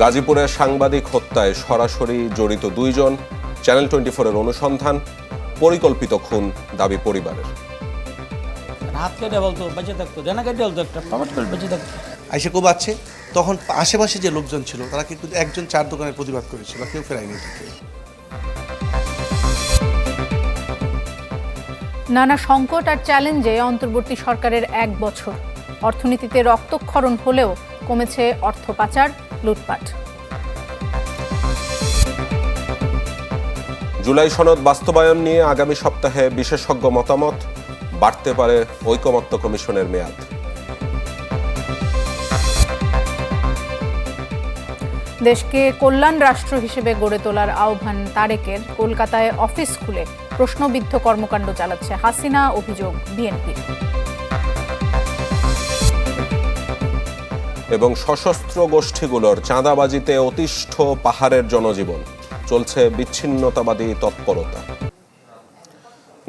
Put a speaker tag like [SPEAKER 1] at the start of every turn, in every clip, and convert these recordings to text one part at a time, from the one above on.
[SPEAKER 1] গাজীপুরে সাংবাদিক হত্যায় সরাসরি জড়িত দুইজন চ্যানেল টোয়েন্টি ফোরের অনুসন্ধান পরিকল্পিত খুন দাবি পরিবারের।
[SPEAKER 2] হাত কেটে বলতো বেঁচে থাকতো। ডেনা কেটে বলতো একটা টমেট করে বেঁচে থাকতো।
[SPEAKER 3] আইসে কোবাচ্ছে তখন আশেপাশে যে লোকজন ছিল তারা কিন্তু একজন চার দোকানের প্রতিবাদ করেছিল কেউ ফেরায়নি।
[SPEAKER 4] নানা সংকট আর চ্যালেঞ্জে অন্তর্বর্তী সরকারের এক বছর। অর্থনীতিতে রক্তক্ষরণ হলেও কমেছে অর্থ পাচার লুটপাট।
[SPEAKER 1] জুলাই সনদ বাস্তবায়ন নিয়ে আগামী সপ্তাহে বিশেষজ্ঞ মতামত বাড়তে পারে ঐকমত্য কমিশনের মেয়াদ।
[SPEAKER 4] দেশকে কল্যাণ রাষ্ট্র হিসেবে গড়ে তোলার আহ্বান তারেকের কলকাতায় অফিস খুলে প্রশ্নবিদ্ধ কর্মকাণ্ড চালাচ্ছে হাসিনা অভিযোগ বিএনপির।
[SPEAKER 1] এবং সশস্ত্র গোষ্ঠীগুলোর চাঁদাবাজিতে অতিষ্ঠ পাহাড়ের জনজীবন। চলছে বিচ্ছিন্নতাবাদী তৎপরতা।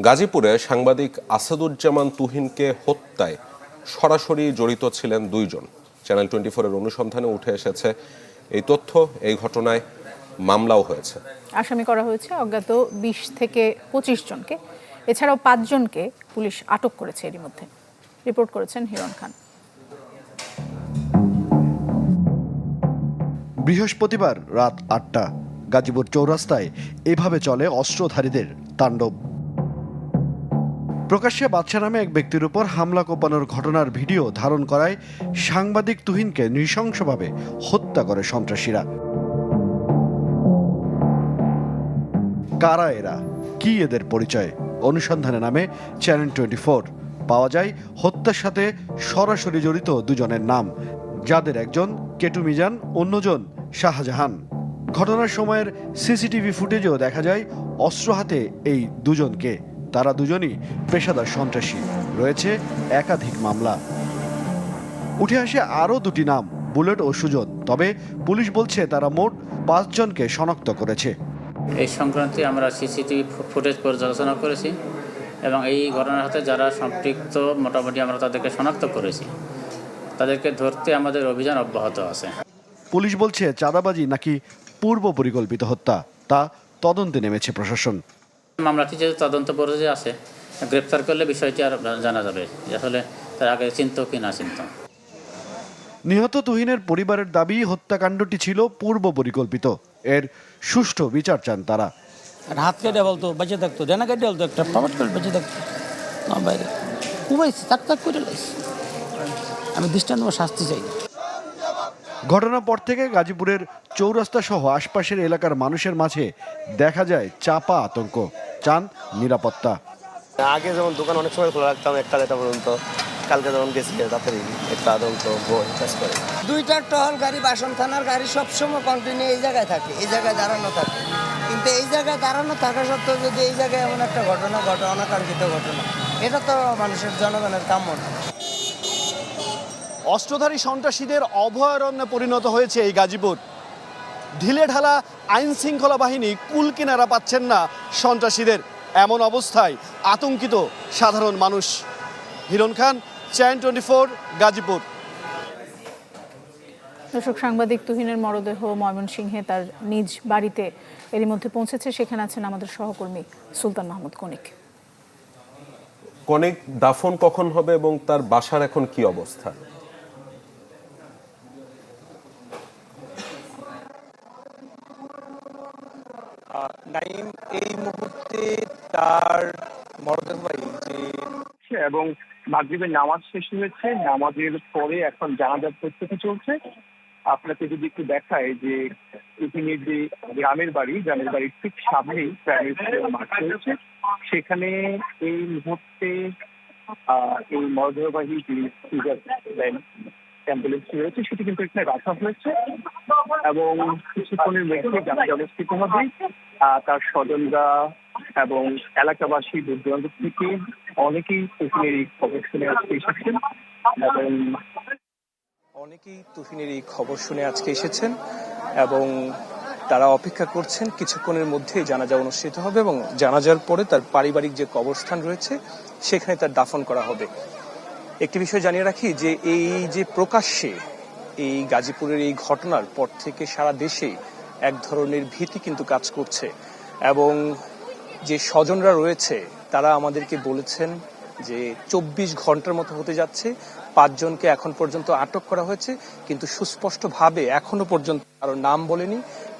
[SPEAKER 1] গাজীপুরে সাংবাদিক আসাদুজ্জামান তুহিনকে হত্যায় সরাসরি জড়িত ছিলেন দুইজন। চ্যানেল টোয়েন্টি ফোরের অনুসন্ধানে উঠে এসেছে এই তথ্য। এই ঘটনায় মামলাও হয়েছে।
[SPEAKER 4] আসামি করা হয়েছে অজ্ঞাত বিশ থেকে পঁচিশ জনকে। এছাড়াও পাঁচজনকে পুলিশ আটক করেছে এরই মধ্যে। রিপোর্ট করেছেন হিরণ খান।
[SPEAKER 5] বৃহস্পতিবার রাত আটটা, গাজীপুর চৌরাস্তায় এভাবে চলে অস্ত্রধারীদের তাণ্ডব। প্রকাশ্যে বাদশা নামে এক ব্যক্তির উপর হামলা কোপানোর ঘটনার ভিডিও ধারণ করায় সাংবাদিক তুহিনকে নৃশংসভাবে হত্যা করে সন্ত্রাসীরা। কারা এরা? কি এদের পরিচয়? অনুসন্ধানে নামে চ্যানেল টোয়েন্টি পাওয়া যায় হত্যার সাথে সরাসরি জড়িত দুজনের নাম। যাদের একজন কেটু মিজান অন্যজন শাহজাহান। ঘটনার সময়ের সিসিটিভি ফুটেজেও দেখা যায়, অস্ত্র হাতে এই দুজনকে। তারা দুজনই পেশাদার সন্ত্রাসী। রয়েছে একাধিক মামলা। উঠে আসে আরও দুটি নাম, বুলেট ও সুজন। তবে পুলিশ বলছে, তারা মোট পাঁচজনকে শনাক্ত করেছে।
[SPEAKER 6] এই সংক্রান্তে আমরা সিসিটিভি ফুটেজ পর্যালোচনা করেছি এবং এই ঘটনার সাথে যারা সম্পৃক্ত, মোটামুটি আমরা তাদেরকে শনাক্ত করেছি। তাদেরকে ধরতে আমাদের অভিযান অব্যাহত আছে।
[SPEAKER 5] পুলিশ বলছে চাঁদাবাজি নাকি পূর্ব পরিকল্পিত হত্যা তা তদন্তে নেমেছে প্রশাসন।
[SPEAKER 6] মামলাটি যেহেতু তদন্ত পর্যায়ে আছে গ্রেপ্তার করলে বিষয়টি আর জানা যাবে যে আসলে তার আগে চিন্ত কি না চিন্ত।
[SPEAKER 5] নিহত তুহিনের পরিবারের দাবি হত্যাকাণ্ডটি ছিল পূর্ব পরিকল্পিত। এর সুষ্ঠু বিচার চান তারা।
[SPEAKER 2] হাত কেটে বলতো বেঁচে থাকতো ডেনা কেটে বলতো একটা টমেট করে বেঁচে থাকতো বাইরে কুবাইছি তাক তাক করে লাইছি। আমি দৃষ্টান্ত শাস্তি চাই
[SPEAKER 5] ঘটনার পর থেকে গাজীপুরের চৌরাস্তা সহ আশপাশের এলাকার মানুষের মাঝে দেখা যায় চাপা আতঙ্ক। চান নিরাপত্তা।
[SPEAKER 7] আগে যেমন দোকান অনেক সময় খোলা রাখতাম একটা দেড়টা পর্যন্ত। কালকে যেমন গেছি তাড়াতাড়ি একটা আতঙ্ক বই কাজ করে।
[SPEAKER 8] দুইটা টহল গাড়ি বাসন থানার গাড়ি সবসময় কন্টিনিউ এই জায়গায় থাকে এই জায়গায় দাঁড়ানো থাকে। কিন্তু এই জায়গায় দাঁড়ানো থাকা সত্ত্বেও যদি এই জায়গায় এমন একটা ঘটনা ঘটে অনাকাঙ্ক্ষিত ঘটনা এটা তো মানুষের জনগণের কাম্য না।
[SPEAKER 5] অস্ত্রধারী সন্ত্রাসীদের অভয়ারণ্যে পরিণত হয়েছে এই গাজীপুর। ঢিলে ঢালা আইন শৃঙ্খলা বাহিনী কুল কিনারা পাচ্ছেন না সন্ত্রাসীদের। এমন অবস্থায় আতঙ্কিত সাধারণ মানুষ। Hiran Khan channel twenty four Gazipur.
[SPEAKER 4] দর্শক সাংবাদিক তুহিনের মরদেহ ময়মনসিংহে তার নিজ বাড়িতে এরই মধ্যে পৌঁছেছে। সেখানে আছেন আমাদের সহকর্মী সুলতান মাহমুদ কনিক
[SPEAKER 1] কনেক দাফন কখন হবে এবং তার বাসার এখন কি অবস্থা
[SPEAKER 9] নাইম এই মুহূর্তে তার মরদেহবাহী যে এবং মাগরিবের নামাজ শেষ হয়েছে, নামাজের পরে এখন জানাজার প্রস্তুতি চলছে। আপনাকে যদি একটু দেখায় যে এখানে যে গ্রামের বাড়ি, গ্রামের বাড়ির ঠিক সামনেই প্রাইমারি মাঠ রয়েছে। সেখানে এই মুহূর্তে এই মরদেহবাহী যে অ্যাম্বুলেন্সটি রয়েছে, সেটি কিন্তু এখানে রাখা হয়েছে এবং কিছুক্ষণের মধ্যে জানাজা অনুষ্ঠিত হবে। তার স্বজনরা এবং এলাকাবাসী দূর দূরান্ত থেকে অনেকেই তুহিনের এই খবর শুনে আজকে এসেছেন এবং অনেকেই তুফিনের এই খবর শুনে আজকে এসেছেন এবং তারা অপেক্ষা করছেন কিছুক্ষণের মধ্যেই জানাজা অনুষ্ঠিত হবে এবং জানাজার পরে তার পারিবারিক যে কবরস্থান রয়েছে, সেখানে তার দাফন করা হবে। একটি বিষয় জানিয়ে রাখি যে এই যে প্রকাশ্যে এই গাজীপুরের এই ঘটনার পর থেকে সারা দেশে এক ধরনের ভীতি কিন্তু কাজ করছে এবং যে স্বজনরা রয়েছে, তারা আমাদেরকে বলেছেন যে চব্বিশ ঘণ্টার মতো হতে যাচ্ছে। পাঁচজনকে এখন পর্যন্ত আটক করা হয়েছে, কিন্তু সুস্পষ্টভাবে এখনও পর্যন্ত কারও নাম বলেনি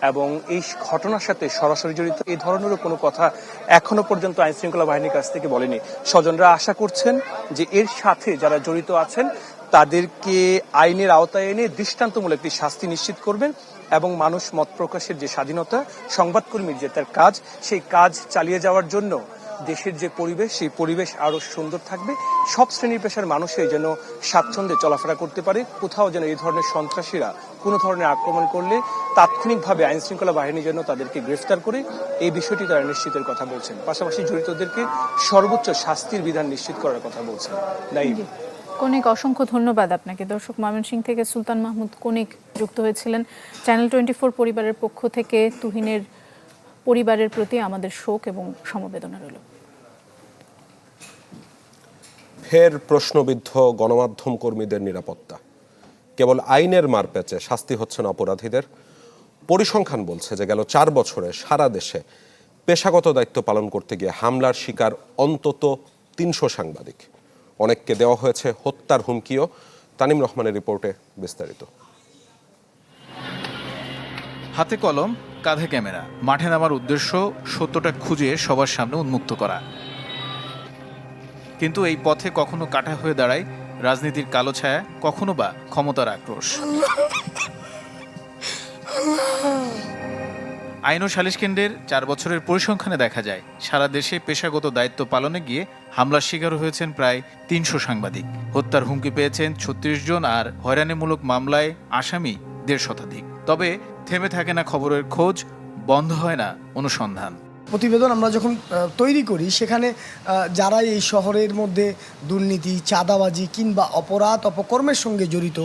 [SPEAKER 9] এবং এই ঘটনার সাথে সরাসরি জড়িত এই ধরনেরও কোনো কথা এখনও পর্যন্ত আইন শৃঙ্খলা বাহিনীর কাছ থেকে বলেনি। স্বজনরা আশা করছেন যে এর সাথে যারা জড়িত আছেন, তাদেরকে আইনের আওতায় এনে দৃষ্টান্তমূলক একটি শাস্তি নিশ্চিত করবেন। এবং মানুষ মত প্রকাশের যে স্বাধীনতা, সংবাদকর্মীর যে তার কাজ, সেই কাজ চালিয়ে যাওয়ার জন্য দেশের যে পরিবেশ, সেই পরিবেশ আরও সুন্দর থাকবে। সব শ্রেণির পেশার মানুষই যেন স্বাচ্ছন্দ্যে চলাফেরা করতে পারে। কোথাও যেন এই ধরনের সন্ত্রাসীরা কোনো ধরনের আক্রমণ করলে তাৎক্ষণিকভাবে আইন শৃঙ্খলা বাহিনী যেন তাদেরকে গ্রেফতার করে, এই বিষয়টি তারা নিশ্চিতের কথা বলছেন। পাশাপাশি জড়িতদেরকে সর্বোচ্চ শাস্তির বিধান নিশ্চিত করার কথা বলছেন। নাইম।
[SPEAKER 4] কনিক, অসংখ্য ধন্যবাদ আপনাকে। দর্শক ময়মনসিং থেকে সুলতান মাহমুদ কোনিক যুক্ত হয়েছিলেন। চ্যানেল টোয়েন্টি ফোর পরিবারের পক্ষ থেকে তুহিনের পরিবারের প্রতি আমাদের শোক এবং সমবেদনা রইল।
[SPEAKER 1] ফের প্রশ্নবিদ্ধ গণমাধ্যম কর্মীদের নিরাপত্তা। কেবল আইনের মারপ্যাচে শাস্তি হচ্ছে না অপরাধীদের। পরিসংখ্যান বলছে যে গেল চার বছরে সারা দেশে পেশাগত দায়িত্ব পালন করতে গিয়ে হামলার শিকার অন্তত তিনশো সাংবাদিক। অনেককে দেওয়া হয়েছে হত্যার হুমকিও। তানিম রহমানের রিপোর্টে বিস্তারিত।
[SPEAKER 10] হাতে কলম কাঁধে ক্যামেরা মাঠে নামার উদ্দেশ্য সত্যটা খুঁজে সবার সামনে উন্মুক্ত করা। কিন্তু এই পথে কখনো কাটা হয়ে দাঁড়ায় রাজনীতির কালো ছায়া কখনো বা ক্ষমতার আক্রোশ। আইন ও সালিশ কেন্দ্রের চার বছরের পরিসংখ্যানে দেখা যায়, সারা দেশে পেশাগত দায়িত্ব পালনে গিয়ে হামলার শিকার হয়েছেন প্রায় তিনশো সাংবাদিক। হত্যার হুমকি পেয়েছেন ছত্রিশ জন আর হয়রানিমূলক মামলায় আসামি দেড় শতাধিক। তবে থেমে থাকে না খবরের খোঁজ, বন্ধ হয় না অনুসন্ধান।
[SPEAKER 11] প্রতিবেদন আমরা যখন তৈরি করি সেখানে আহ, যারা এই শহরের মধ্যে দুর্নীতি চাঁদাবাজি কিংবা অপরাধ অপকর্মের সঙ্গে জড়িত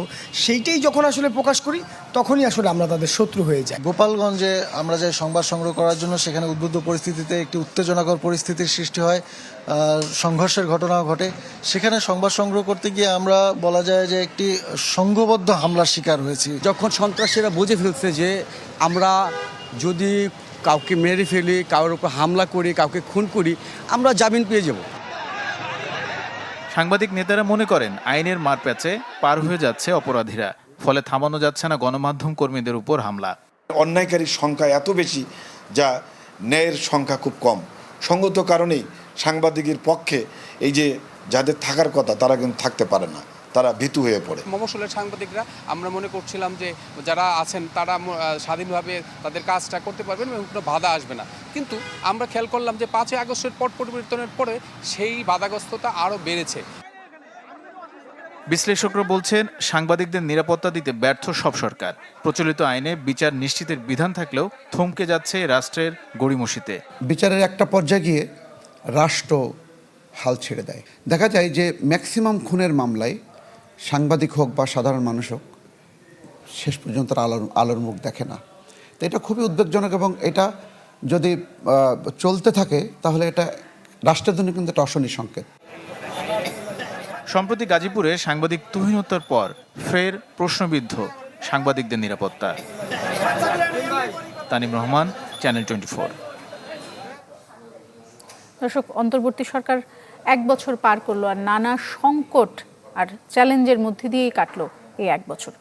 [SPEAKER 11] সেইটাই যখন আসলে প্রকাশ করি তখনই আসলে আমরা তাদের শত্রু হয়ে যাই।
[SPEAKER 12] গোপালগঞ্জে আমরা যে সংবাদ সংগ্রহ করার জন্য সেখানে উদ্বুদ্ধ পরিস্থিতিতে একটি উত্তেজনাকর পরিস্থিতির সৃষ্টি হয় সংঘর্ষের ঘটনাও ঘটে। সেখানে সংবাদ সংগ্রহ করতে গিয়ে আমরা বলা যায় যে একটি সংঘবদ্ধ হামলার শিকার হয়েছি।
[SPEAKER 13] যখন সন্ত্রাসীরা বুঝে ফেলছে যে আমরা যদি কাউকে মেরে ফেলি কারোর উপর হামলা করি কাউকে খুন করি আমরা জামিন পেয়ে যাব।
[SPEAKER 10] সাংবাদিক নেতারা মনে করেন আইনের মারপ্যাচে পার হয়ে যাচ্ছে অপরাধীরা ফলে থামানো যাচ্ছে না গণমাধ্যম কর্মীদের উপর হামলা।
[SPEAKER 14] অন্যায়কারীর সংখ্যা এত বেশি যা ন্যায়ের সংখ্যা খুব কম। সঙ্গত কারণেই সাংবাদিকের পক্ষে এই যে যাদের থাকার কথা তারা কিন্তু থাকতে পারে না। তারা ভীতু হয়ে পড়ে।
[SPEAKER 15] মফসলের সাংবাদিকরা আমরা মনে করছিলাম যে যারা আছেন তারা স্বাধীনভাবে তাদের কাজটা করতে পারবেন এবং কোনো বাধা আসবে না। কিন্তু আমরা খেয়াল করলাম যে পাঁচই আগস্টের পট পরিবর্তনের পরে সেই বাধাগ্রস্ততা আরও বেড়েছে।
[SPEAKER 10] বিশ্লেষকরা বলছেন সাংবাদিকদের নিরাপত্তা দিতে ব্যর্থ সব সরকার। প্রচলিত আইনে বিচার নিশ্চিতের বিধান থাকলেও থমকে যাচ্ছে রাষ্ট্রের গড়িমসিতে।
[SPEAKER 16] বিচারের একটা পর্যায়ে গিয়ে রাষ্ট্র হাল ছেড়ে দেয়। দেখা যায় যে ম্যাক্সিমাম খুনের মামলায় সাংবাদিক হোক বা সাধারণ মানুষ হোক শেষ পর্যন্ত তারা আলোর আলোর মুখ দেখে না। তো এটা খুবই উদ্বেগজনক এবং এটা যদি চলতে থাকে তাহলে এটা রাষ্ট্রের জন্য কিন্তু একটা অশনি সংকেত।
[SPEAKER 10] সম্প্রতি গাজীপুরে সাংবাদিক তুহিন হত্যার পর ফের প্রশ্নবিদ্ধ সাংবাদিকদের নিরাপত্তা। Tanim Rahman channel twenty four.
[SPEAKER 4] দর্শক অন্তর্বর্তী সরকার এক বছর পার করল আর নানা সংকট আর চ্যালেঞ্জের মধ্যে দিয়েই কাটলো এই এক বছর।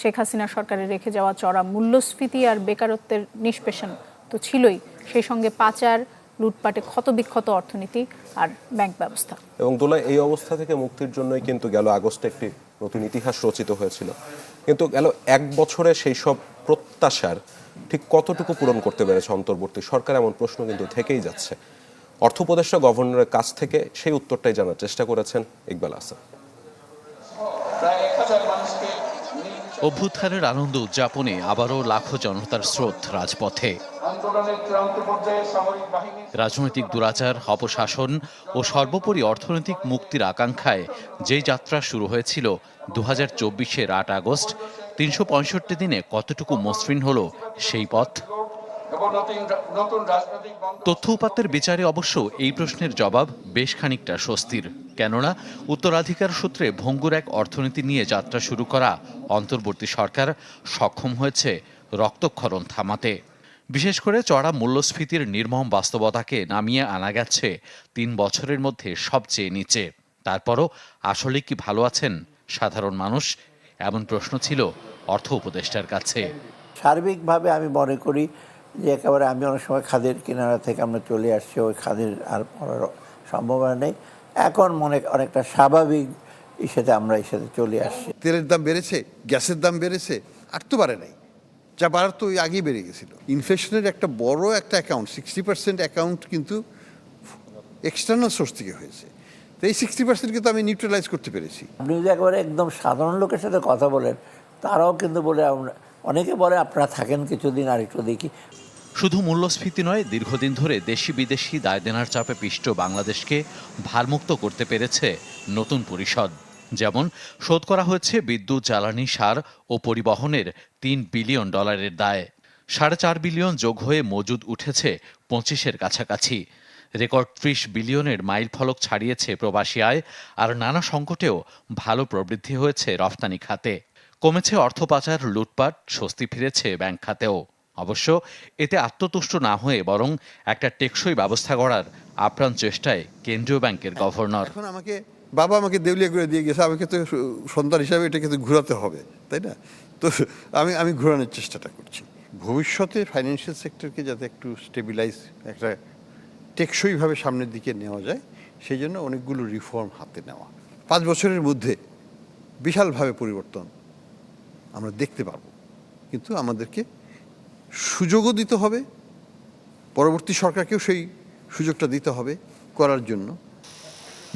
[SPEAKER 4] শেখ হাসিনা সরকারের রেখে যাওয়া চড়া মূল্যস্ফীতি আর বেকারত্বের নিষ্পেষণ তো ছিলই সেই সঙ্গে পাচার, লুটপাটে ক্ষতবিক্ষত অর্থনীতি আর ব্যাংক ব্যবস্থা।
[SPEAKER 1] এবং দোলা এই অবস্থা থেকে মুক্তির জন্যই কিন্তু গেল আগস্টে একটি নতুন ইতিহাস রচিত হয়েছিল। কিন্তু গেল এক বছরে সেই সব প্রত্যাশার ঠিক কতটুকু পূরণ করতে পেরেছে অন্তর্বর্তী সরকার এমন প্রশ্ন কিন্তু থেকেই যাচ্ছে। অর্থ উপদেষ্টা গভর্নরের কাছ থেকে সেই উত্তরটাই জানার চেষ্টা করেছেন ইকবাল হাসান।
[SPEAKER 17] অভ্যুত্থানের আনন্দ উদযাপনে আবারও লাখো জনতার স্রোত রাজপথে। রাজনৈতিক দুরাচার অপশাসন ও সর্বোপরি অর্থনৈতিক মুক্তির আকাঙ্ক্ষায় যে যাত্রা শুরু হয়েছিল দু হাজার চব্বিশের আট আগস্ট তিনশো পঁয়ষট্টি দিনে কতটুকু মসৃণ হলো সেই পথ? তথ্য উপাত্তের বিচারে অবশ্য এই প্রশ্নের জবাব বেশ খানিকটা স্বস্তির। কেননা উত্তরাধিকার সূত্রে ভঙ্গুর এক অর্থনীতি নিয়ে যাত্রা শুরু করা অন্তর্বর্তী সরকার সক্ষম হয়েছে রক্তক্ষরণ থামাতে। বিশেষ করে চড়া মূল্যস্ফীতির নির্মম বাস্তবতাকে নামিয়ে আনা গেছে তিন বছরের মধ্যে সবচেয়ে নিচে। তারপরও আসলে কি ভালো আছেন সাধারণ মানুষ? এমন প্রশ্ন ছিল অর্থ উপদেষ্টার কাছে।
[SPEAKER 18] সার্বিকভাবে আমি মনে করি যে একেবারে আমি অনেক সময় খাদের কিনারা থেকে আমরা চলে আসছি ওই খাদের আর পড়ার সম্ভাবনা নেই। এখন মনে অনেকটা স্বাভাবিক ইসেতে আমরা ইসেতে চলে আসছি।
[SPEAKER 19] তেলের দাম বেড়েছে গ্যাসের দাম বেড়েছে আর তো বাড়ে নাই। যা বাড়ার তো ওই আগেই বেড়ে গেছিল। ইনফ্লেশনের একটা বড় একটা অ্যাকাউন্ট সিক্সটি পার্সেন্ট অ্যাকাউন্ট কিন্তু এক্সটার্নাল সোর্স থেকে হয়েছে। তো এই সিক্সটি পার্সেন্ট কিন্তু আমি নিউট্রালাইজ করতে পেরেছি।
[SPEAKER 18] আপনি যদি একবারে একদম সাধারণ লোকের সাথে কথা বলেন তারাও কিন্তু বলে আমরা- অনেকে বলে আপনারা থাকেন কিছুদিন আর একটু দেখি।
[SPEAKER 17] শুধু মূল্যস্ফীতি নয়, দীর্ঘদিন ধরে দেশি বিদেশি দায় দেনার চাপে পিষ্ট বাংলাদেশকে ভারমুক্ত করতে পেরেছে নতুন পরিষদ। যেমন, শোধ করা হয়েছে বিদ্যুৎ, জ্বালানি, সার ও পরিবহনের তিন বিলিয়ন ডলারের দায়। সাড়ে চার বিলিয়ন যোগ হয়ে মজুদ উঠেছে পঁচিশের কাছাকাছি। রেকর্ড ত্রিশ বিলিয়নের মাইল ফলক ছাড়িয়েছে প্রবাসী আয়, আর নানা সংকটেও ভালো প্রবৃদ্ধি হয়েছে রফতানি খাতে। কমেছে অর্থ পাচার, লুটপাট, স্বস্তি ফিরেছে ব্যাংক খাতেও। অবশ্য এতে আত্মতুষ্ট না হয়ে বরং একটা টেকসই ব্যবস্থা গড়ার আপ্রাণ চেষ্টায় কেন্দ্রীয় ব্যাংকের গভর্নর।
[SPEAKER 19] এখন আমাকে বাবা আমাকে দেউলিয়া করে দিয়ে গেছে আমাকে তো সন্তান হিসাবে এটাকে তো ঘোরাতে হবে তাই না? তো আমি আমি ঘোরানোর চেষ্টাটা করছি। ভবিষ্যতে ফাইন্যান্সিয়াল সেক্টরকে যাতে একটু স্টেবিলাইজ একটা টেকসইভাবে সামনের দিকে নেওয়া যায় সেই জন্য অনেকগুলো রিফর্ম হাতে নেওয়া। পাঁচ বছরের মধ্যে বিশালভাবে পরিবর্তন আমরা দেখতে পারব। কিন্তু আমাদেরকে সুযোগও দিতে হবে, পরবর্তী সরকারকেও সেই সুযোগটা দিতে হবে করার জন্য।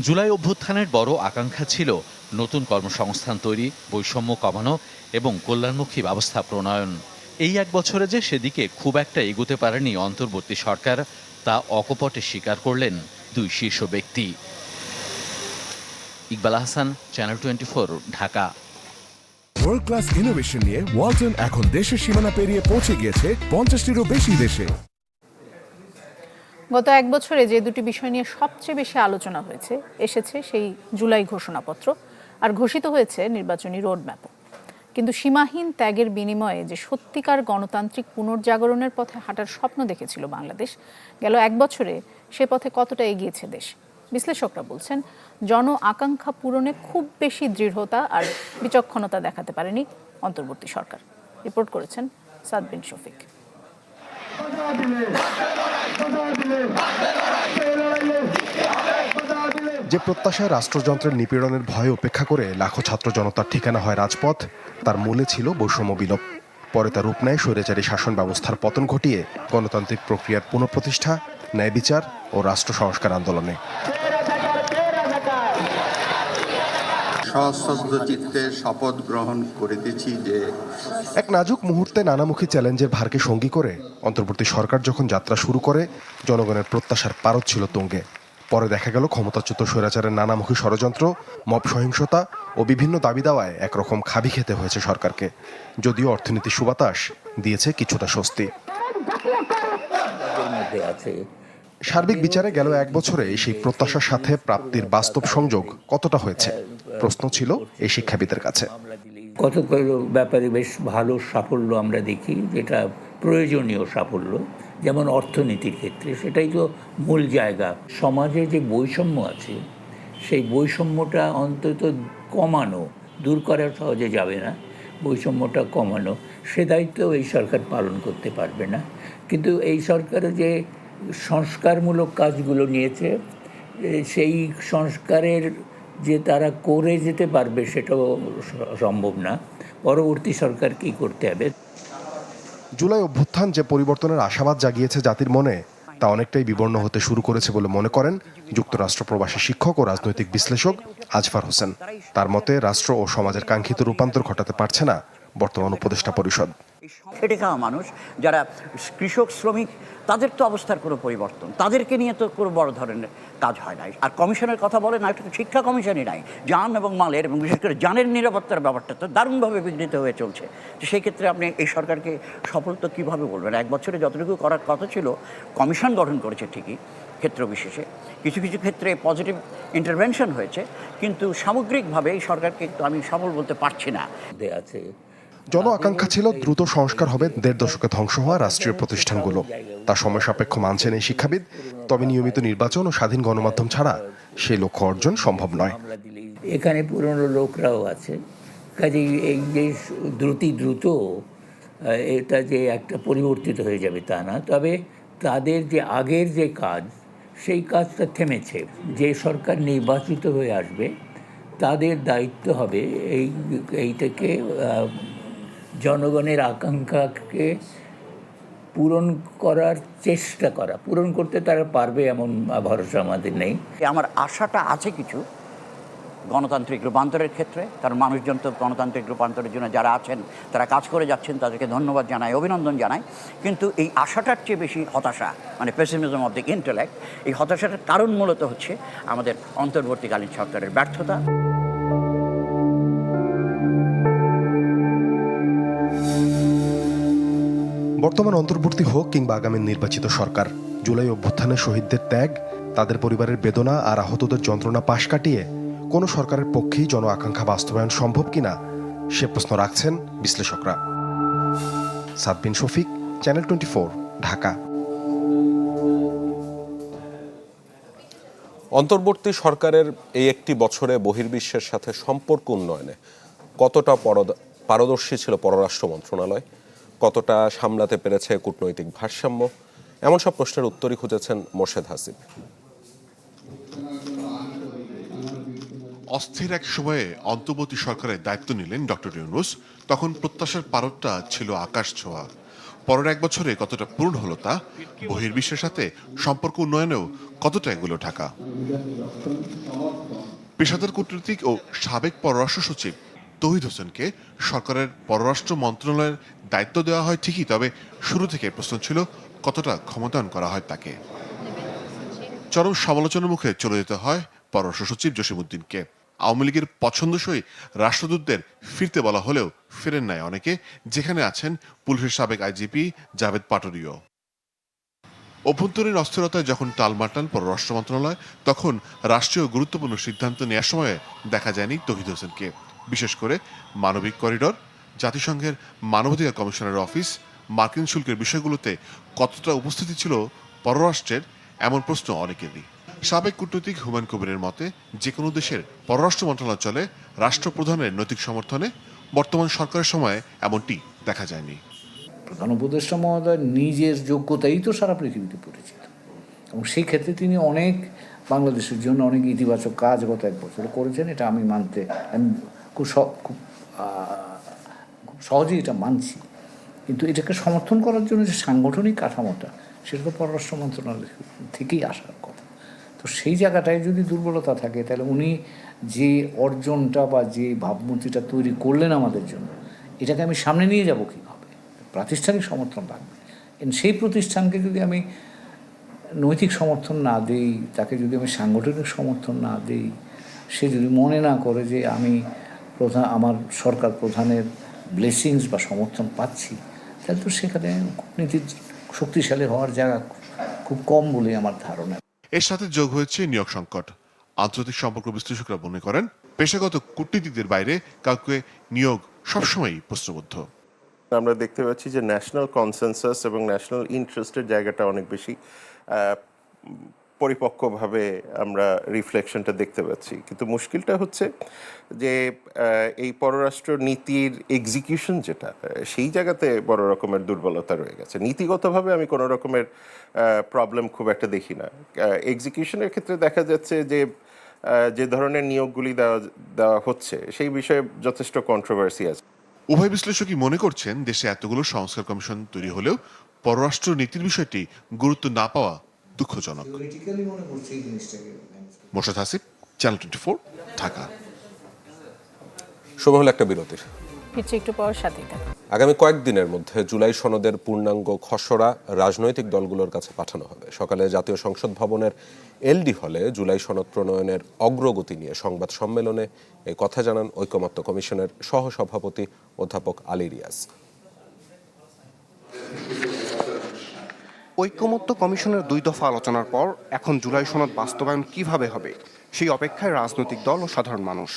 [SPEAKER 17] জুলাই অভ্যুত্থানের বড় আকাঙ্ক্ষা ছিল নতুন কর্মসংস্থান তৈরি, বৈষম্য কমানো এবং কল্যাণমুখী ব্যবস্থা প্রণয়ন। এই এক বছরে যে সেদিকে খুব একটা এগুতে পারেনি অন্তর্বর্তী সরকার, তা অকপটে স্বীকার করলেন দুই শীর্ষ ব্যক্তি। Iqbal Ahsan channel twenty Dhaka.
[SPEAKER 20] World class innovation নিয়ে ওয়ালটন এখন দেশের সীমানা পেরিয়ে পৌঁছে গিয়েছে পঞ্চাশটিরও বেশি দেশে।
[SPEAKER 4] গত এক বছরে যে দুটি বিষয় নিয়ে সবচেয়ে বেশি আলোচনা হয়েছে, এসেছে সেই জুলাই ঘোষণাপত্র আর ঘোষিত হয়েছে নির্বাচনী রোডম্যাপও। কিন্তু সীমাহীন ত্যাগের বিনিময়ে যে সত্যিকার গণতান্ত্রিক পুনর্জাগরণের পথে হাঁটার স্বপ্ন দেখেছিল বাংলাদেশ, গেল এক বছরে সে পথে কতটা এগিয়েছে দেশ? বিশ্লেষকরা বলছেন জন আকাঙ্ক্ষা পূরণে খুব বেশি দৃঢ়তা আর বিচক্ষণতা দেখাতে পারেনি অন্তর্বর্তী সরকার। রিপোর্ট করেছেন সাদবিন শফিক।
[SPEAKER 21] যে প্রত্যাশায় রাষ্ট্রযন্ত্রের নিপীড়নের ভয় উপেক্ষা করে লাখো ছাত্র জনতার ঠিকানা হয় রাজপথ, তার মূলে ছিল বৈষম্য বিলোপ। পরে তার রূপ নেয় স্বৈরাচারী শাসন ব্যবস্থার পতন ঘটিয়ে গণতান্ত্রিক প্রক্রিয়ার পুনঃপ্রতিষ্ঠা ন্যায় বিচার ও রাষ্ট্র সংস্কার আন্দোলনে।
[SPEAKER 22] সশ্রদ্ধ শপথ গ্রহণ করিতেছি যে
[SPEAKER 21] এক নাজুক মুহূর্তে নানামুখী চ্যালেঞ্জের ভারকে সঙ্গী করে অন্তর্বর্তী সরকার যখন যাত্রা শুরু করে, জনগণের প্রত্যাশার পারদ ছিল তুঙ্গে। পরে দেখা গেল ক্ষমতাচ্যুত স্বৈরাচারের নানামুখী ষড়যন্ত্র, মব সহিংসতা ও বিভিন্ন দাবি দাওয়ায় একরকম খাবি খেতে হয়েছে সরকারকে। যদিও অর্থনীতি সুবাতাস দিয়েছে কিছুটা স্বস্তি। সার্বিক বিচারে গেল এক বছরে সেই প্রত্যাশার সাথে প্রাপ্তির বাস্তব সংযোগ কতটা হয়েছে? প্রশ্ন ছিল এই শিক্ষাবিদের কাছে।
[SPEAKER 23] কতগুলো ব্যাপারে বেশ ভালো সাফল্য আমরা দেখি, যেটা প্রয়োজনীয় সাফল্য, যেমন অর্থনীতির ক্ষেত্রে, সেটাই তো মূল জায়গা। সমাজে যে বৈষম্য আছে, সেই বৈষম্যটা অন্তত কমানো, দূর করা সহজে যাবে না, বৈষম্যটা কমানো, সে দায়িত্ব এই সরকার পালন করতে পারবে না। কিন্তু এই সরকার যে সংস্কারমূলক কাজগুলো নিয়েছে সেই সংস্কারের যে তারা করে যেতে পারবে সেটাও সম্ভব না। পরবর্তী সরকার কি করতে হবে?
[SPEAKER 21] জুলাই অভ্যুত্থান যে পরিবর্তনের আশাবাদ জাগিয়েছে জাতির মনে তা অনেকটাই বিবর্ণ হতে শুরু করেছে বলে মনে করেন যুক্তরাষ্ট্র প্রবাসী শিক্ষক ও রাজনৈতিক বিশ্লেষক আজফার হোসেন। তার মতে রাষ্ট্র ও সমাজের কাঙ্ক্ষিত রূপান্তর ঘটাতে পারছে না বর্তমান উপদেষ্টা পরিষদ।
[SPEAKER 24] খেটে খাওয়া মানুষ যারা কৃষক শ্রমিক তাদের তো অবস্থার কোনো পরিবর্তন। তাদেরকে নিয়ে তো কোনো বড় ধরনের কাজ হয় নাই। আর কমিশনের কথা বলে না তো শিক্ষা কমিশনই নাই। যান এবং মালের এবং বিশেষ করে জানের নিরাপত্তার ব্যাপারটা তো দারুণভাবে বিঘ্নিত হয়ে চলছে। তো সেই ক্ষেত্রে আপনি এই সরকারকে সফল তো কীভাবে বলবেন? এক বছরে যতটুকু করার কথা ছিল কমিশন গঠন করেছে ঠিকই ক্ষেত্র বিশেষে। কিছু কিছু ক্ষেত্রে পজিটিভ ইন্টারভেনশন হয়েছে কিন্তু সামগ্রিকভাবে এই সরকারকে তো আমি সফল বলতে পারছি না।
[SPEAKER 23] আছে।
[SPEAKER 21] জন আকাঙ্ক্ষা ছিল দ্রুত সংস্কার হবে দেড় দশকে ধ্বংস হওয়া রাষ্ট্রীয় প্রতিষ্ঠানগুলো। তা সময় সাপেক্ষ মানছেন এই শিক্ষাবিদ। তবে নিয়মিত নির্বাচন ও স্বাধীন গণমাধ্যম ছাড়া সে লক্ষ্য অর্জন সম্ভব নয়।
[SPEAKER 23] এখানে পুরনো লোকরাও আছে। কাজেই এই যে দ্রুতি দ্রুত এটা যে একটা পরিবর্তিত হয়ে যাবে তা না। তবে তাদের যে আগের যে কাজ, সেই কাজটা থেমেছে। যে সরকার নির্বাচিত হয়ে আসবে, তাদের দায়িত্ব হবে এই, এইটাকে জনগণের আকাঙ্ক্ষাকে পূরণ করার চেষ্টা করা। পূরণ করতে তারা পারবে এমন ভরসা আমাদের নেই।
[SPEAKER 24] আমার আশাটা আছে কিছু গণতান্ত্রিক রূপান্তরের ক্ষেত্রে। কারণ মানুষজন তো গণতান্ত্রিক রূপান্তরের জন্য যারা আছেন, তারা কাজ করে যাচ্ছেন, তাদেরকে ধন্যবাদ জানাই, অভিনন্দন জানাই। কিন্তু এই আশাটার চেয়ে বেশি হতাশা মানে পেসিমিজম অফ দ্য ইন্টেলেক্ট এই হতাশাটার কারণ মূলত হচ্ছে আমাদের অন্তর্বর্তীকালীন সরকারের ব্যর্থতা।
[SPEAKER 21] বর্তমান অন্তর্বর্তী হোক কিংবা আগামী নির্বাচিত সরকার, জুলাই অভ্যুত্থানে শহীদদের ত্যাগ, তাদের পরিবারের বেদনা আর আহতদের যন্ত্রণা পাশ কাটিয়ে কোনো সরকারের পক্ষেই জন আকাঙ্ক্ষা বাস্তবায়ন সম্ভব কিনা, সে প্রশ্ন রাখছেন বিশ্লেষকরা। Sadbin Shafiq, channel twenty four, Dhaka.
[SPEAKER 1] অন্তর্বর্তী সরকারের এই একটি বছরে বহির্বিশ্বের সাথে সম্পর্ক উন্নয়নে কতটা পারদর্শী ছিল পররাষ্ট্র মন্ত্রণালয়? কতটা সামলাতে পেরেছে কূটনৈতিক ভারসাম্য? এমন সব প্রশ্নের উত্তরই খুঁজেছেন মোর্শেদ হাসিব।
[SPEAKER 25] অস্থির এক সময়ে অন্তর্বর্তী সরকারের দায়িত্ব নিলেন ডক্টর ইউনুস। তখন প্রত্যাশার পারদটা ছিল আকাশ ছোঁয়া। পরের এক বছরে কতটা পূর্ণ হলো তা বহির্বিশ্বের সাথে সম্পর্ক উন্নয়নেও কতটা এগুলো ঢাকা? পেশাদার কূটনীতিক ও সাবেক পররাষ্ট্র সচিব তহিদ হোসেনকে সরকারের পররাষ্ট্র মন্ত্রণালয়ের দায়িত্ব দেওয়া হয় ঠিকই, তবে শুরু থেকে প্রশ্ন ছিল কতটা ক্ষমতায়ন করা হয় তাকে। চরম সমালোচনার মুখে চলে যেতে হয় পররাষ্ট্র সচিব জসিমুদ্দিনকে আওয়ামী লীগের পছন্দসই রাষ্ট্রদূতদের ফিরতে বলা হলেও ফেরেন নাই অনেকে, যেখানে আছেন পুলিশের সাবেক আইজিপি জাভেদ পাটরিও। অভ্যন্তরীণ অস্থিরতায় যখন টালমাটাল পররাষ্ট্র মন্ত্রণালয়, তখন রাষ্ট্রীয় গুরুত্বপূর্ণ সিদ্ধান্ত নেওয়ার সময়ে দেখা যায়নি তহিদ হোসেনকে। বিশেষ করে মানবিক করিডর, জাতিসংঘের মানবাধিকার কমিশনের অফিস, মার্কিন শুল্কের বিষয়গুলোতে কতটা উপস্থিতি ছিল পররাষ্ট্রের, এমন প্রশ্ন অনেকেরই। সাবেক কূটনৈতিক হুমায়ুন কবিরের মতে যে কোনো দেশের পররাষ্ট্র মন্ত্রণালয় চলে রাষ্ট্রপ্রধানের নৈতিক সমর্থনে, বর্তমান সরকারের সময় এমনটি দেখা যায়নি।
[SPEAKER 26] প্রধান উপদেষ্টা মহোদয় নিজের যোগ্যতাই তো সারা পৃথিবীতে পরিচিত। এবং সেই ক্ষেত্রে তিনি অনেক বাংলাদেশের জন্য অনেক ইতিবাচক কাজ গত এক বছর করেছেন, এটা আমি মানতে খুব খুব সহজেই এটা মানছি। কিন্তু এটাকে সমর্থন করার জন্য যে সাংগঠনিক কাঠামোটা, সেটা তো পররাষ্ট্র মন্ত্রণালয় থেকেই আসার কথা। তো সেই জায়গাটায় যদি দুর্বলতা থাকে, তাহলে উনি যে অর্জনটা বা যে ভাবমূর্তিটা তৈরি করলেন আমাদের জন্য, এটাকে আমি সামনে নিয়ে যাব কীভাবে? প্রাতিষ্ঠানিক সমর্থন লাগবে। সেই প্রতিষ্ঠানকে যদি আমি নৈতিক সমর্থন না দেই, তাকে যদি আমি সাংগঠনিক সমর্থন না দেই, সে যদি মনে না করে যে আমি প্রধান আমার সরকার প্রধানের ব্লেসিংস বা সমর্থন পাচ্ছি তাহলে তো সেখানে কূটনীতির শক্তিশালী হওয়ার জায়গা খুব কম বলে আমার ধারণা।
[SPEAKER 25] এর সাথে যোগ হয়েছে নিয়োগ সংকট। আন্তর্জাতিক সম্পর্ক বিশ্লেষকরা মনে করেন পেশাগত কূটনীতিকদের বাইরে কাউকে নিয়োগ সবসময়ই প্রশ্নবদ্ধ।
[SPEAKER 27] আমরা দেখতে পাচ্ছি যে ন্যাশনাল কনসেনসাস এবং ন্যাশনাল ইন্টারেস্টের জায়গাটা অনেক বেশি পরিপক্কভাবে আমরা রিফ্লেকশনটা দেখতে পাচ্ছি। কিন্তু মুশকিলটা হচ্ছে যে এই পররাষ্ট্র নীতির এক্সিকিউশন যেটা সেই জায়গাতে বড় রকমের দুর্বলতা রয়ে গেছে। নীতিগতভাবে আমি কোনো রকমের প্রবলেম খুব একটা দেখি না। এক্সিকিউশনের ক্ষেত্রে দেখা যাচ্ছে যে যে ধরনের নিয়োগগুলি দেওয়া দেওয়া হচ্ছে, সেই বিষয়ে যথেষ্ট কন্ট্রোভার্সি আছে।
[SPEAKER 25] উভয় বিশ্লেষকই মনে করছেন দেশে এতগুলো সংস্কার কমিশন তৈরি হলেও পররাষ্ট্র নীতির বিষয়টি গুরুত্ব না পাওয়া দুঃখজনক।
[SPEAKER 26] মনে
[SPEAKER 25] মোর্শেদ হাসিব চ্যানেল টোয়েন্টি ঢাকা।
[SPEAKER 1] সময় হলো একটা বিরতির।
[SPEAKER 4] ফিরছি একটু পর সাথেই
[SPEAKER 1] আগামী কয়েকদিনের মধ্যে জুলাই সনদের পূর্ণাঙ্গ খসড়া রাজনৈতিক দলগুলোর কাছে পাঠানো হবে। সকালে জাতীয় সংসদ ভবনের এলডি হলে জুলাই সনদ প্রণয়নের অগ্রগতি নিয়ে সংবাদ সম্মেলনে এই কথা জানান ঐকমত্য কমিশনের সহসভাপতি অধ্যাপক আলী রিয়াজ।
[SPEAKER 28] ঐক্যমত্য কমিশনের দুই দফা আলোচনার পর এখন জুলাই সনদ বাস্তবায়ন কীভাবে হবে? সেই অপেক্ষায় রাজনৈতিক দল ও সাধারণ মানুষ।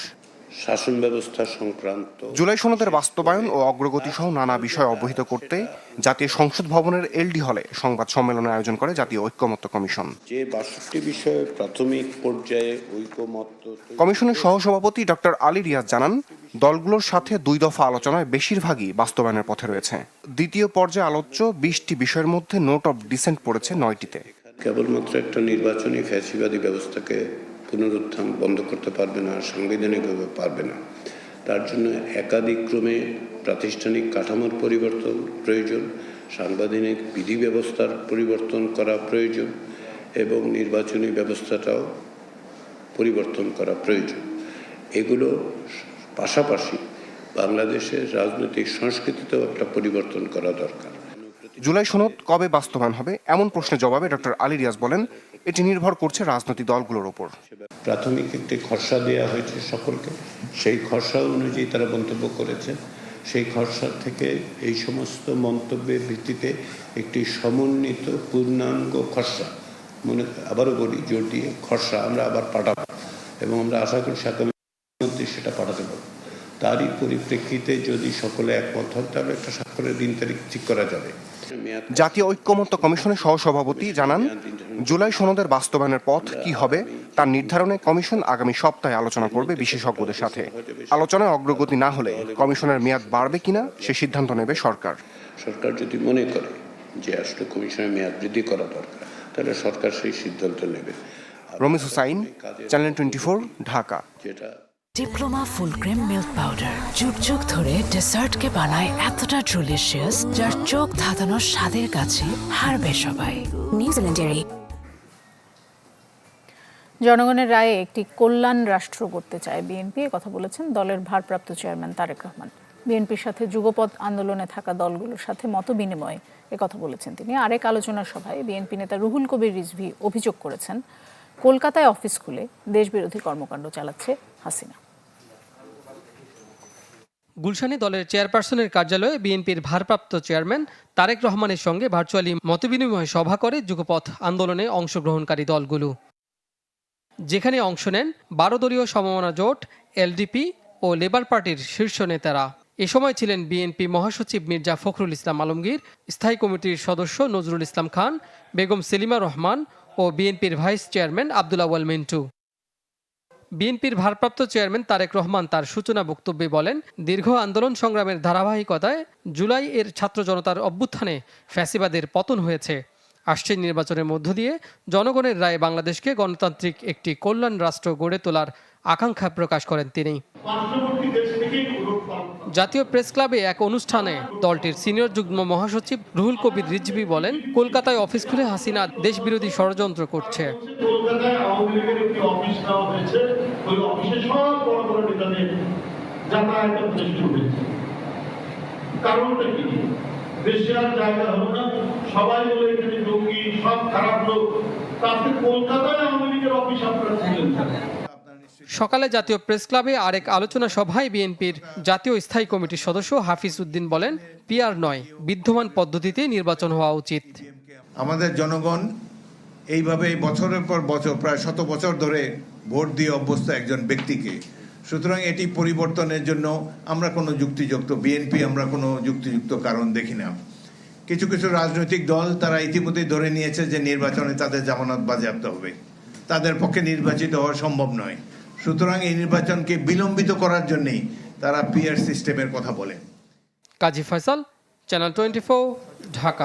[SPEAKER 22] শাসন ব্যবস্থা সংক্রান্ত
[SPEAKER 28] জুলাই সনদের বাস্তবায়ন ও অগ্রগতি সহ নানা বিষয় অবহিত করতে জাতীয় সংসদ ভবনের এলডি হলে সংবাদ সম্মেলনের আয়োজন করে জাতীয় ঐক্যমত্য কমিশন।
[SPEAKER 22] যে বাষট্টি বিষয়ে প্রাথমিক পর্যায়ে ঐকমত্য
[SPEAKER 28] কমিশনের সহসভাপতি ডক্টর আলী রিয়াজ জানান দলগুলোর সাথে দুই দফা আলোচনায় বেশিরভাগই বাস্তবায়নের পথে রয়েছে। দ্বিতীয় পর্যায়ে আলোচ্য বিশটি বিষয়ের মধ্যে নোট অফ ডিসেন্ট পড়েছে নয়টিতে।
[SPEAKER 22] কেবলমাত্র একটা নির্বাচনী ফ্যাসিবাদী ব্যবস্থাকে পুনরুত্থান বন্ধ করতে পারবে না সাংবিধানিকভাবে পারবে না। তার জন্য একাধিক ক্রমে প্রাতিষ্ঠানিক কাঠামোর পরিবর্তন প্রয়োজন, সাংবিধানিক বিধি ব্যবস্থার পরিবর্তন করা প্রয়োজন এবং নির্বাচনী ব্যবস্থাটাও পরিবর্তন করা প্রয়োজন। এগুলো পাশাপাশি বাংলাদেশের রাজনৈতিক সংস্কৃতিতেও একটা পরিবর্তন করা দরকার।
[SPEAKER 28] জুলাই সনদ কবে বাস্তবায়ন হবে? এমন প্রশ্নের জবাবে ডক্টর আলী রিয়াজ বলেন এটি নির্ভর করছে রাজনৈতিক দলগুলোর ওপর।
[SPEAKER 22] প্রাথমিক একটি খসড়া দেওয়া হয়েছে সকলকে। সেই খসড়া অনুযায়ী তারা মন্তব্য করেছে সেই খসড়া থেকে এই সমস্ত মন্তব্যের ভিত্তিতে একটি সমন্বিত, পূর্ণাঙ্গ খসড়া, মনে আবারও বলি, জোর দিয়ে খসড়া আমরা আবার পাঠাবো এবং আমরা আশা করি আগামী মধ্যে সেটা পাঠাতে পারব। তারই পরিপ্রেক্ষিতে যদি সকলে একমত হন, তাহলে একটা স্বাক্ষরের দিন তারিখ ঠিক করা যাবে।
[SPEAKER 28] জাতীয় ঐক্যমত্য কমিশনের সহসভাপতি জানান জুলাই সনদের বাস্তবায়নের পথ কি হবে তার নির্ধারণে কমিশন আগামী সপ্তাহে আলোচনা করবে বিশেষজ্ঞদের সাথে। আলোচনায় অগ্রগতি না হলে কমিশনের মেয়াদ বাড়বে কিনা সে সিদ্ধান্ত নেবে সরকার।
[SPEAKER 22] সরকার যদি মনে করে যে আসলে কমিশনের মেয়াদ বৃদ্ধি করা দরকার তাহলে সরকার সেই সিদ্ধান্ত নেবে।
[SPEAKER 28] Ramiz Hussain channel twenty Dhaka.
[SPEAKER 22] যেটা
[SPEAKER 29] Diploma full cream milk powder যুগ যুগ ধরে ডেসার্টকে বানায় এতটা ডেলিশিয়াস যার চোখ ধাঁধানোর স্বাদের কাছে হারবে সবাই। নিউজিল্যান্ডের
[SPEAKER 4] জনগণের রায়ে একটি কল্যাণ রাষ্ট্র করতে চায় বিএনপি কথা বলেছেন দলের ভারপ্রাপ্ত চেয়ারম্যান তারেক রহমান। বিএনপির সাথে যুগপথ আন্দোলনে থাকা দলগুলোর সাথে মত বিনিময়ে কথা বলেছেন তিনি। আরেক আলোচনা সভায় বিএনপি নেতা রুহুল কবির রিজভি অভিযোগ করেছেন, কলকাতায় অফিস খুলে দেশবিরোধী কর্মকাণ্ড চালাচ্ছে হাসিনা।
[SPEAKER 30] গুলশানে দলের চেয়ারপারসনের কার্যালয়ে বিএনপির ভারপ্রাপ্ত চেয়ারম্যান তারেক রহমানের সঙ্গে ভার্চুয়ালি মতবিনিময় সভা করে যুগপথ আন্দোলনে অংশগ্রহণকারী দলগুলো। যেখানে অংশ নেন বারো দলীয় সমমনা জোট, এলডিপি ও লেবার পার্টির শীর্ষ নেতারা। এ সময় ছিলেন বিএনপি মহাসচিব মির্জা ফখরুল ইসলাম আলমগীর, স্থায়ী কমিটির সদস্য নজরুল ইসলাম খান, বেগম সেলিমা রহমান ও বিএনপির ভাইস চেয়ারম্যান আবদুল আওয়াল মিন্টু। বিএনপির ভারপ্রাপ্ত চেয়ারম্যান তারেক রহমান তার সূচনা বক্তব্যে বলেন, দীর্ঘ আন্দোলন সংগ্রামের ধারাবাহিকতায় জুলাই এর ছাত্র জনতার অভ্যুত্থানে ফ্যাসিবাদের পতন হয়েছে। আসছে নির্বাচনের মধ্য দিয়ে জনগণের রায়ে বাংলাদেশকে গণতান্ত্রিক একটি কল্যাণ রাষ্ট্র গড়ে তোলার আকাঙ্ক্ষা প্রকাশ করেন তিনি। জাতীয় প্রেস ক্লাবে এক অনুষ্ঠানে দলটির সিনিয়র যুগ্ম মহাসচিব রুহুল কবির রিজভি বলেন, কলকাতায় অফিস খুলে হাসিনা দেশবিরোধী ষড়যন্ত্র করছে।
[SPEAKER 31] কারণটা কি? দেশে আর জায়গা না। সবাই বলে এখানে জঙ্গি, সব খারাপ লোক। তাতে কলকাতায় আওয়ামী লীগের অফিস আপনারা ছিলেন।
[SPEAKER 30] সকালে জাতীয় প্রেস ক্লাবে আরেক আলোচনা সভায় বিএনপির জাতীয় স্থায়ী কমিটির সদস্য হাফিজ উদ্দিন বলেন, পিআর নয়, বিদ্যমান পদ্ধতিতে নির্বাচন হওয়া উচিত।
[SPEAKER 32] আমাদের জনগণ এইভাবে বছরের পর বছর, প্রায় শত বছর ধরে ভোট দিয়ে অভ্যস্ত একজন ব্যক্তিকে। সুতরাং এটি পরিবর্তনের জন্য আমরা কোনো যুক্তিযুক্ত, বিএনপি আমরা কোনো যুক্তিযুক্ত কারণ দেখি না। কিছু কিছু রাজনৈতিক দল তারা ইতিমধ্যেই ধরে নিয়েছে যে নির্বাচনে তাদের জামানত বাজেয়াপ্ত হবে। তাদের পক্ষে নির্বাচিত হওয়া সম্ভব নয়। সুতরাং এই নির্বাচনকে বিলম্বিত করার জন্যই তারা পিআর সিস্টেমের কথা বলে।
[SPEAKER 30] Kazi Faisal channel twenty Dhaka.